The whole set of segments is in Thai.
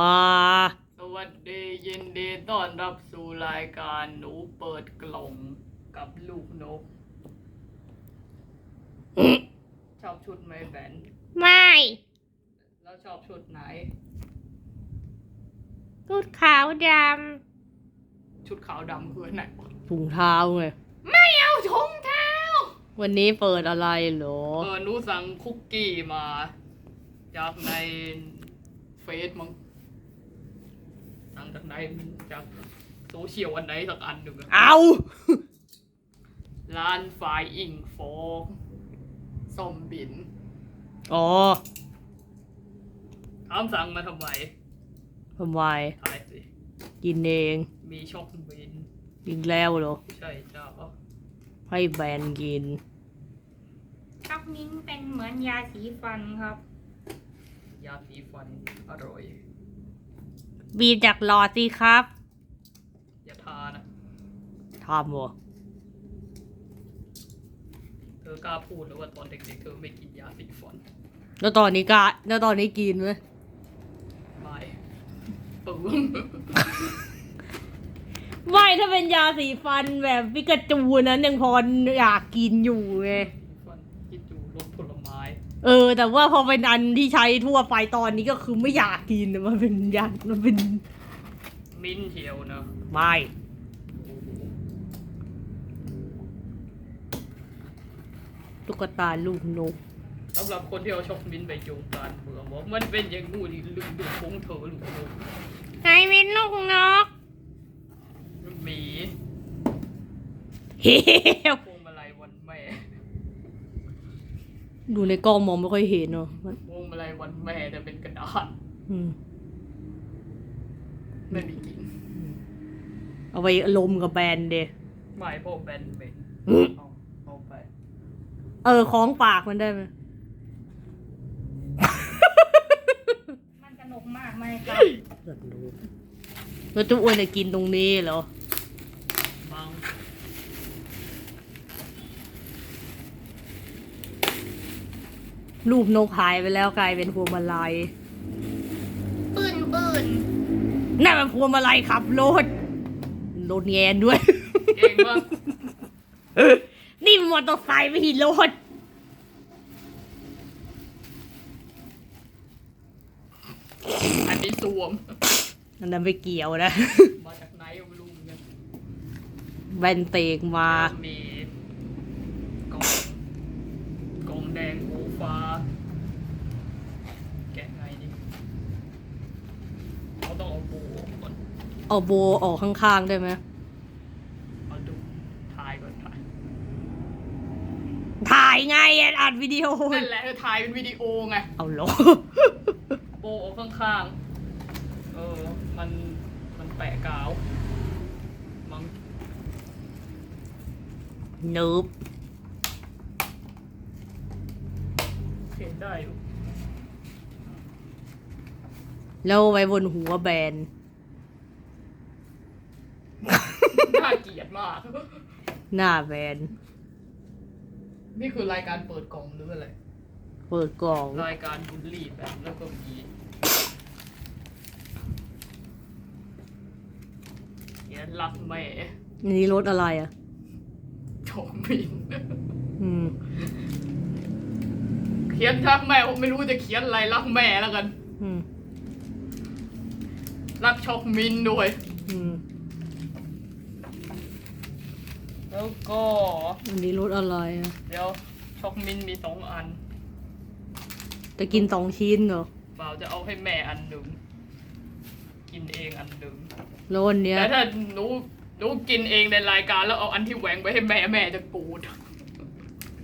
มาสวัสดียินดีต้อนรับสู่รายการหนูเปิดกล่องกับลูกนก ชอบชุดไหมแบนไม่ แล้วชอบชุดไหน ชุดขาวดชุดขาวดำคืออันไหนวะำถุงเท้าไง ไม่เอาชงเท้าวันนี้เปิดอะไรเหรอ เออหนูสั่งคุกกี้มา จากในเฟซมั้ง สั่งจากไหนจากโซเชียลอันไหนสักอันหนึ่งอะเอาร้านไฟอิงโฟส้มบินอ๋อถามสั่งมาทำไมทำไมทายสิกินเองมีช็อกบินอีกแล้วเหรอ ใช่เจ้าให้แบรนด์กินช็อกมิ้นเป็นเหมือนยาสีฟันครับ ยาสีฟันอร่อย บีบจากหลอดสิครับ อย่าทานะทำเหรอเธอกล้าพูดแล้วว่าตอนเด็กๆเธอไม่กินยาสีฟันแล้วตอนนี้กะแล้วตอนนี้กินไหมไม่ปึ้งไม่ถ้าเป็นยาสีฟันแบบปิกาจูนั้นยังพออยากกินอยู่ไง ฟันกินจูรสผลไม้ เออ แต่ว่าพอเป็นอันที่ใช้ทั่วไปตอนนี้ก็คือไม่อยากกินอะมันเป็นยามันเป็นมิ้นท์เทียวนะไม่ตุ๊กตาลูกนกสำหรับคนที่เอาช็อกมิ้นท์ไปโจงการเมืองบอกมันเป็นอย่างงูนี่ลืมดูคงเธอลูกนกไงวินลูกนกหมีเฮ้วพวงมาลัยวันแม่ ดูในกล้องมองไม่ค่อยเห็นเนาะมันพวงมาลัยวันแม่แต่เป็นกระดาษอืมไม่มีกินเอาไปลมกับแบรนด์เดไม่พวกแบนเป็นอืมเอาเอาไป เออคล้องปากมันได้ไหมมันสนุกมากไหมครับแล้วจุอ้วนจะกินตรงนี้เหรอ บัง รูปนกหายไปแล้วกลายเป็นพวงมาลัยปืนปืนนั่นมันพวงมาลัยขับรถรถแงนด้วยเก่งมากนี่มอเตอร์ไซค์ไม่ใช่รถอันนี้สวมอันนั้นไม่เกี่ยวนะ มาจากไหนก็ไม่รู้เหมือนกันแบนเตกมาแล้วมีกล่องกล่องแดงโอฟ้า แกะไงดิเขาต้องเอา โบออกก่อนเอาโบออกข้างๆได้ไหมเอาดูถ่ายก่อนถ่ายถ่ายไงอะอัดวิดีโอ นั่นแหละเออถ่ายเป็นวิดีโอไง เอาเหรอโบออกข้างๆ เออ มัน มันแปะกาว มังนูบเห็นได้อยู่ แล้วไว้บนหัวแบน น่าเกลียดมาก หน้าแบน นี่คือรายการเปิดกล่องหรืออะไร เปิดกล่อง รายการบุลลี่แบบแล้วก็มีเขียนรักแม่อันนี้รถอะไรอะชมบิน อืม เขียนรักแม่ผมไม่รู้จะเขียนอะไรรักแม่แล้วกัน อืม รักช็อกมินด้วย อืมแล้วก็อันนี้รถอะไรอะเดี๋ยวช็อกมินมีสองอันจะกินสองชิ้นเหรอเปล่าจะเอาให้แม่อันหนึ่งกินเองอันหนึ่งแล้ววันเนี้ยแต่ถ้าหนูหนูกินเองในรายการแล้วเอาอันที่แหวงไปให้แม่แม่จะโกรธ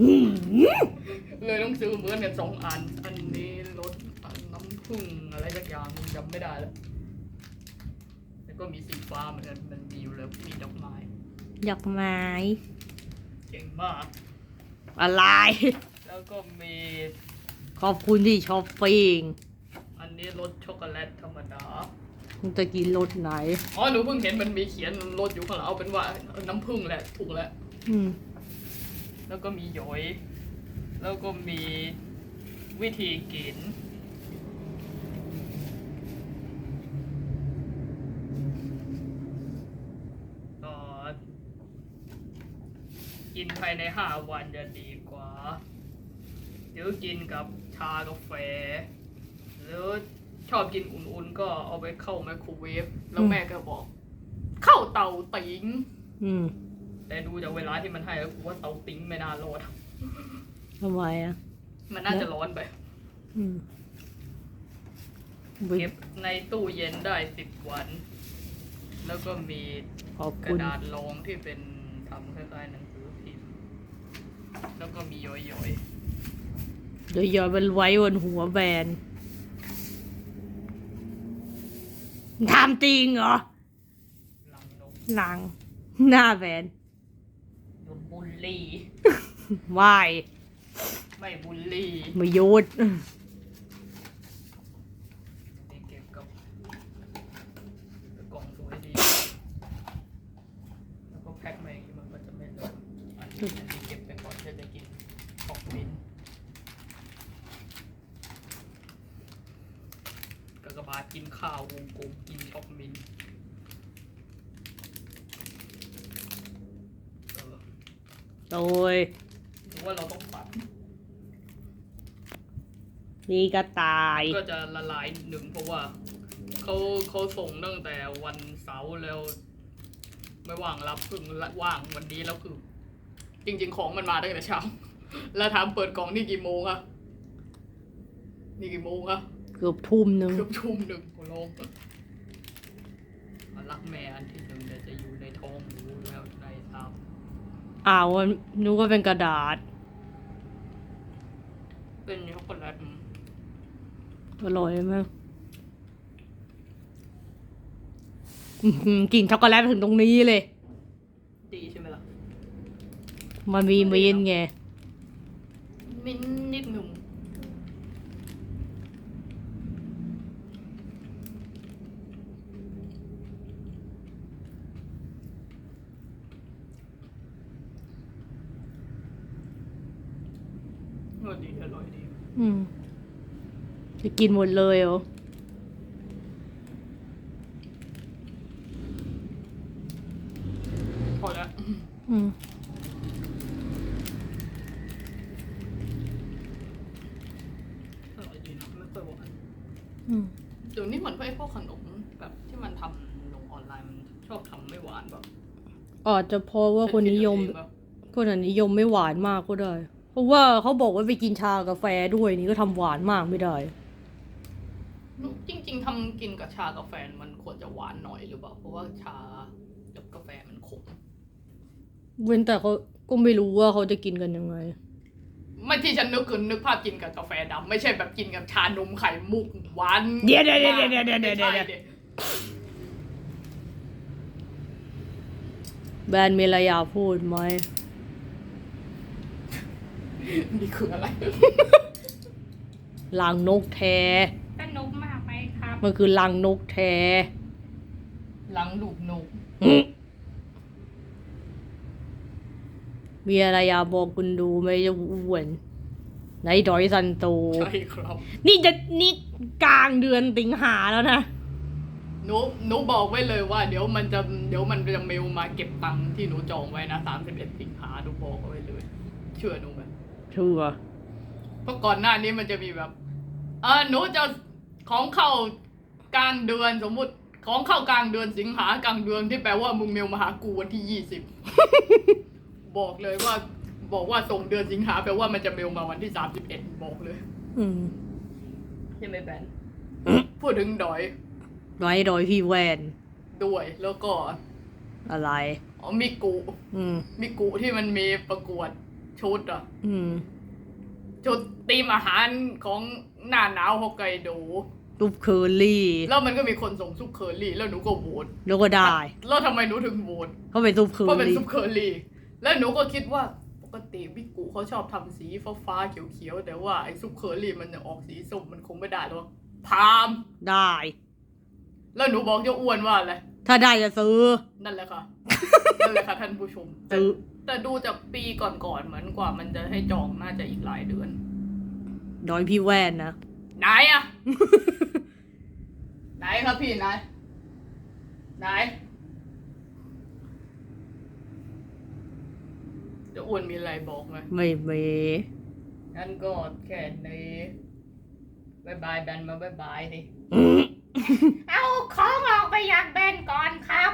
อืมเลยต้องซื้อเหมือนกันสองอัน อันนี้รสอันน้ำผึ้งอะไรสักอย่างจำไม่ได้แล้วแล้ว ก็มีสีฟ้าเหมือนกันมันมีอยู่แล้วมีดอกไม้อยากไม้เก่งมาก อะไร แล้วก็มีขอบคุณที่ช้อปปิ้งอันนี้รสช็อกโกแลตธรรมดามึงจะกินรสไหน อ๋อหนูเพิ่งเห็นมันมีเขียนรสอยู่ข้างหลังเอาเป็นว่าน้ำผึ้งแหละถูกแล้วอืมแล้วก็มีหยอย แล้วก็มีวิธีกิน กิน ภายในห้าวันจะดีกว่า หรือกินกับชากาแฟ หรือชอบกินอุ่นๆ ก็เอาไปเข้าไมโครเวฟ แล้วแม่ก็บอก เข้าเตาติ๋งอืมแต่ดูจากเวลาที่มันให้แล้วกูว่าเตาติ๋งไม่น่ารอดทำไมอะ มันน่าจะร้อนไปอืมเก็บในตู้เย็นได้สิบวัน แล้วก็มีขอบกคุระณดาษรองที่เป็นทำคล้ายๆหนังสือพิมพ์ แล้วก็มีย้อยเดี๋ยวย้อนมันไว้บนหัวแบนทำจริงเหรอๆลังนกหลัง หน้าแบนโดนบุลลี่ วาย ไม่บุลลี่ ไมายุด นี่เก็บกับกล่องสวยดี แล้วก็แพ็คมาอย่างนี้มันก็จะไม่เลอะอันนี้อันนี้เก็บไปก่อนจะจะกินของมิน กากบาทกินข้าววงกลมกินช็อกมินเออโดยหรือว่าเราต้องปัดนี่ก็ตาย ก็จะละลายนิดหนึ่งเพราะว่าเขาเขาส่งตั้งแต่วันเสาร์แล้ว ไม่ว่างรับเพิ่งละว่างวันนี้แล้วคือ จริง ๆ ของมันมาตั้งแต่เช้า แล้วถามเปิดกล่องนี่กี่โมงอะนี่กี่โมงอะ เกือบทุ่มหนึ่งเกือบทุ่มหนึ่งโอ้โหอันรักแม่อันที่หนึ่งเนี่ยจะอยู่ในท้องหนูแล้วในตับอ้าวมันนึกว่าเป็นกระดาษเป็นช็อกโกแลตอร่อยมากอื้อหือกลิ่นช็อกโกแลตถึงตรงนี้เลย ดีใช่ไหมล่ะมันมีมีนไง มินนิดหนึ่งเออดีอร่อยดีอืม จะกินหมดเลยเหรอพอแล้วอืม อร่อยดีนะไม่ค่อยหวานอืม เดี๋ยวนี้เหมือนพวกไอ้พวกขนมแบบที่มันทำลงออนไลน์มันชอบทำไม่หวานแบบอาจจะเพราะว่าคนนิยมเป็คิดเอาเองปะคนอะนิยมไม่หวานมากก็ได้ เพราะว่าเขาบอกว่าไปกินชากาแฟด้วยนี่ก็ทำหวานมากไม่ได้ จริง ๆทำกินกับชากาแฟมันควรจะหวานหน่อยหรือเปล่า เพราะว่าชากับกาแฟมันขม เว้นแต่เขาก็ไม่รู้ว่าเขาจะกินกันยังไง ไม่ที่ฉันนึกคือนึกภาพกินกับกาแฟดำไม่ใช่แบบกินกับชานมไข่มุกหวานเดี๋ยวเดี๋ยวเดี๋ยวเดี๋ยวเดี๋ยวเดี๋ยวเดี๋ยวไม่ใช่แบรนด์มีอะไรอยากพูดไหม นี่คืออะไรลังนกแท้สนุกมากไหมครับมันคือลังนกแท้หลังลูกนกอืมมีอะไรอยากบอกคุณดูไหมเจะอ้วนไหนดอยซันโต ใช่ครับนี่จะนี่กลางเดือนสิงหาแล้วนะ หนูหนูบอกไว้เลยว่า เดี๋ยวมันจะเดี๋ยวมันจะเมลมาเก็บตังค์ที่หนูจองไว้นะสามสิบเอ็ดสิงหาหนูบอกเอาไว้เลย เชื่อหนูไหม ชัวร์เพราะก่อนหน้านี้มันจะมีแบบ เออหนูจะของเข้ากลางเดือนสมมุติของเข้ากลางเดือนสิงหากลางเดือนที่แปลว่ามึงเมลมาหากูวันที่ยี่สิบ บอกเลยว่า บอกว่าส่งเดือนสิงหาแปลว่ามันจะเมลมาวันที่สามสิบเอ็ดบอกเลยอืมใช่ไหมแบนอืมพูดถึงดอย ไว้ดอยพี่แวนด้วยแล้วก็อะไร อ๋อมิกุอืม มิกุที่มันมีประกวด ชุดอะอืมชุดตีมอาหารของหน้าหนาวฮอกไกโดรูปเคอรี่ แล้วมันก็มีคนส่งซุปเคอรี่ แล้วหนูก็โหวตแล้วก็ได้แล้วทำไมหนูถึงโหวตเขาเป็นรูปเคอเพราะเป็นรี่ซุปเคอรี่ แล้วหนูก็คิดว่าปกติมิกุเขาชอบทำสีฟ้าฟ้าๆเขียวเขียวๆแต่ว่าไอ้ซุปเคอรี่มันจะออกสีส้มมันคงไม่ได้หรอกพามได้ แล้วหนูบอกเจ้าอ้วนว่าอะไร ถ้าได้จะซื้อ นั่นแหละค่ะ นั่นแหละค่ะท่านผู้ชม แต่ซื้อ แต่ดูจากปีก่อนๆเหมือนกว่ามันจะให้จองน่าจะอีกหลายเดือน ดอยพี่แวนนะ ไหนอะไหนครับพี่ไหนไหนเจะอ้วนมีอะไรบอกไหมไม่มีงั้นก็แค่นี้บายบายแบนมาบายบายสิ อืม เอาของออกไปอยากเบนก่อนครับ